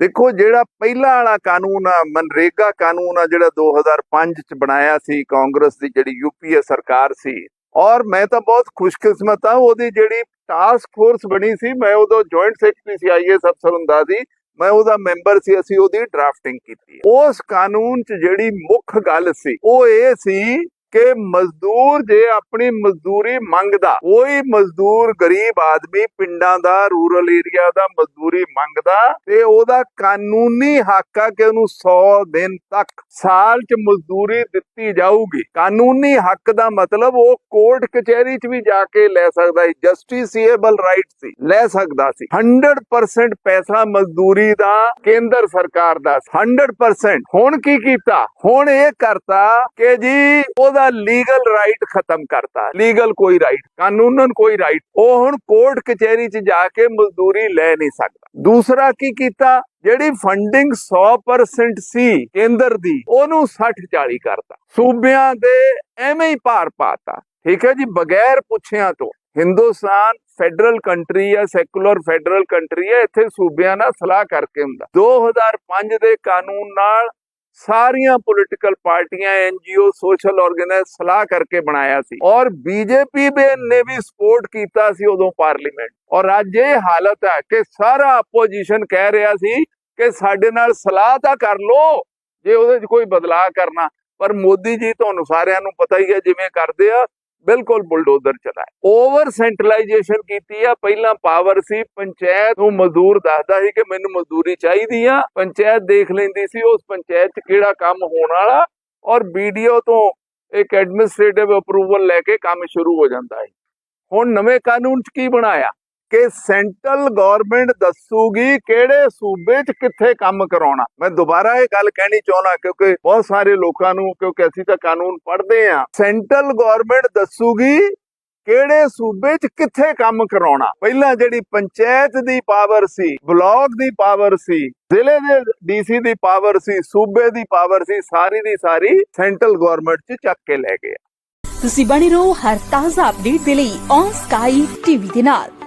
ਦੇਖੋ, ਜਿਹੜਾ ਪਹਿਲਾ ਵਾਲਾ ਕਾਨੂੰਨ ਆ, ਮਨਰੇਗਾ ਕਾਨੂੰਨ ਆ, ਜਿਹੜਾ 2005 ਚ ਬਣਾਇਆ ਸੀ, ਕਾਂਗਰਸ ਦੀ ਜਿਹੜੀ ਯੂਪੀਏ ਸਰਕਾਰ ਸੀ, ਔਰ ਮੈਂ ਤਾਂ ਬਹੁਤ ਖੁਸ਼ਕਿਸਮਤ ਆ, ਉਹਦੀ ਜਿਹੜੀ ਟਾਸਕ ਫੋਰਸ ਬਣੀ ਸੀ, ਮੈਂ ਉਦੋਂ ਜੁਆਇੰਟ ਸੈਕਟਰੀ ਸੀ ਆਈਐਸ ਅਫਸਰ ਹੁੰਦਾ ਸੀ, ਮੈਂ ਉਹਦਾ ਮੈਂਬਰ ਸੀ, ਅਸੀਂ ਉਹਦੀ ਡਰਾਫਟਿੰਗ ਕੀਤੀ ਉਸ ਕਾਨੂੰਨ 'ਚ ਜਿਹੜੀ ਮੁੱਖ ਗੱਲ ਸੀ, ਉਹ ਇਹ ਸੀ ਕਿ ਮਜ਼ਦੂਰ ਜੇ ਆਪਣੀ ਮਜ਼ਦੂਰੀ ਮੰਗਦਾ, ਕੋਈ ਮਜ਼ਦੂਰ ਗਰੀਬ ਆਦਮੀ ਪਿੰਡਾਂ ਦਾ, ਰੂਰਲ ਏਰੀਆ ਦਾ ਮਜ਼ਦੂਰੀ ਮੰਗਦਾ ਤੇ ਉਹਦਾ ਕਾਨੂੰਨੀ ਹੱਕ ਆ ਕਿ ਉਹਨੂੰ 100 ਦਿਨ ਤੱਕ ਸਾਲ 'ਚ ਮਜ਼ਦੂਰੀ ਦਿੱਤੀ ਜਾਊਗੀ। ਕਾਨੂੰਨੀ ਹੱਕ ਦਾ ਮਤਲਬ ਉਹ ਕੋਰਟ ਕਚਹਿਰੀ 'ਚ ਵੀ ਜਾ ਕੇ ਲੈ ਸਕਦਾ ਸੀ, ਜਸਟਿਸੀਏਬਲ ਰਾਈਟ ਸੀ, ਲੈ ਸਕਦਾ ਸੀ। 100% ਪੈਸਾ ਮਜ਼ਦੂਰੀ ਦਾ ਕੇਂਦਰ ਸਰਕਾਰ ਦਾ 100% ਹੁਣ ਕੀ ਕੀਤਾ? ਹੁਣ ਇਹ ਕਰਤਾ ਕਿ ਜੀ ਉਹਦਾ ਲੀਗਲ ਰਾਈਟ ਖਤਮ ਕਰਤਾ। ਲੀਗਲ ਕੋਈ ਰਾਈਟ ਕਾਨੂੰਨਨ ਕੋਈ ਰਾਈਟ ਉਹ ਹੁਣ ਕੋਰਟ ਕਚਹਿਰੀ 'ਚ ਜਾ ਕੇ ਮਜ਼ਦੂਰੀ ਲੈ ਨਹੀਂ ਸਕਦਾ। ਦੂਸਰਾ ਕੀ ਕੀਤਾ? ਜਿਹੜੀ ਫੰਡਿੰਗ 100% ਸੀ ਕੇਂਦਰ ਦੀ, ਉਹਨੂੰ 60 40 ਕਰਤਾ। ਸੂਬਿਆਂ ਦੇ ਐਵੇਂ ਹੀ ਭਾਰ ਪਾਤਾ। ਠੀਕ ਹੈ ਜੀ, ਬਗੈਰ ਪੁੱਛਿਆਂ ਤੋਂ। ਹਿੰਦੁਸਤਾਨ ਫੈਡਰਲ ਕੰਟਰੀ ਹੈ ਸੈਕੂਲਰ ਫੈਡਰਲ ਕੰਟਰੀ ਹੈ, ਇੱਥੇ ਸੂਬਿਆਂ ਨਾਲ ਸਲਾਹ ਕਰਕੇ ਹੁੰਦਾ। 2005 ਦੇ ਕਾਨੂੰਨ ਨਾਲ ਸਾਰੀਆਂ ਪੋਲੀਟੀਕਲ ਪਾਰਟੀਆਂ ਐਨਜੀਓ ਸੋਸ਼ਲ ਆਰਗੇਨਾਈਜ਼ ਸਲਾਹ ਕਰਕੇ ਬਣਾਇਆ ਸੀ। ਔਰ ਬੀਜੇਪੀ ਨੇ ਵੀ ਸਪੋਰਟ ਕੀਤਾ ਸੀ ਉਦੋਂ ਪਾਰਲੀਮੈਂਟ ਔਰ ਅੱਜ ਇਹ ਹਾਲਤ ਹੈ ਕਿ ਸਾਰਾ ਆਪੋਜੀਸ਼ਨ ਕਹਿ ਰਿਹਾ ਸੀ ਕਿ ਸਾਡੇ ਨਾਲ ਸਲਾਹ ਤਾਂ ਕਰ ਲੋ ਜੇ ਉਹਦੇ 'ਚ ਕੋਈ ਬਦਲਾਅ ਕਰਨਾ। ਪਰ ਮੋਦੀ ਜੀ ਤੁਹਾਨੂੰ ਸਾਰਿਆਂ ਨੂੰ ਪਤਾ ਹੀ ਹੈ ਜਿਵੇਂ ਕਰਦੇ ਆ ਬਿਲਕੁਲ ਬੁਲਡੋਜ਼ਰ ਚਲਾਏ। ਓਵਰ ਸੈਂਟਰਲਾਈਜੇਸ਼ਨ ਕੀਤੀ ਆ। ਪਹਿਲਾਂ ਪਾਵਰ ਸੀ, ਪੰਚਾਇਤ ਨੂੰ ਮਜ਼ਦੂਰ ਦੱਸਦਾ ਸੀ ਕਿ ਮੈਨੂੰ ਮਜ਼ਦੂਰੀ ਚਾਹੀਦੀ ਆ। ਪੰਚਾਇਤ ਦੇਖ ਲੈਂਦੀ ਸੀ ਉਸ ਪੰਚਾਇਤ 'ਚ ਕਿਹੜਾ ਕੰਮ ਹੋਣ ਵਾਲਾ। ਔਰ ਵੀਡੀਓ ਤੋਂ ਇੱਕ ਐਡਮਿਨਿਸਟ੍ਰੇਟਿਵ ਅਪਰੂਵਲ ਲੈ ਕੇ ਕੰਮ ਸ਼ੁਰੂ ਹੋ ਜਾਂਦਾ ਹੈ ਹੁਣ ਨਵੇਂ ਕਾਨੂੰਨ 'ਚ ਕੀ ਬਣਾਇਆ? ਕਿ ਸੈਂਟਰਲ ਗਵਰਨਮੈਂਟ ਦੱਸੂਗੀ ਕਿਹੜੇ ਸੂਬੇ 'ਚ ਕਿੱਥੇ ਕੰਮ ਕਰਾਉਣਾ। ਮੈਂ ਦੁਬਾਰਾ ਇਹ ਗੱਲ ਕਹਿਣੀ ਚਾਹੁੰਦਾ ਕਿਉਂਕਿ ਬਹੁਤ ਸਾਰੇ ਲੋਕਾਂ ਨੂੰ, ਕਿਉਂਕਿ ਅਸੀਂ ਤਾਂ ਕਾਨੂੰਨ ਪੜ੍ਹਦੇ ਆ ਸੈਂਟਰਲ ਗਵਰਨਮੈਂਟ ਦੱਸੂਗੀ ਕਿਹੜੇ ਸੂਬੇ 'ਚ ਕਿੱਥੇ ਕੰਮ ਕਰਾਉਣਾ। ਪਹਿਲਾਂ ਜਿਹੜੀ ਪੰਚਾਇਤ ਦੀ ਪਾਵਰ ਸੀ, ਬਲਾਕ ਦੀ ਪਾਵਰ ਸੀ, ਜ਼ਿਲ੍ਹੇ ਦੇ ਡੀਸੀ ਦੀ ਪਾਵਰ ਸੀ, ਸੂਬੇ ਦੀ ਪਾਵਰ ਸੀ, ਸਾਰੀ ਦੀ ਸਾਰੀ ਸੈਂਟਰਲ ਗਵਰਨਮੈਂਟ 'ਚ ਚੱਕ ਕੇ ਲੈ ਗਏ ਤੁਸੀਂ ਬਣੇ ਰਹੋ ਹਰ ਤਾਜ਼ਾ ਅਪਡੇਟ ਦੇ ਲਈ ਔਨ ਸਕਾਈ ਟੀਵੀ ਦੇ ਨਾਲ।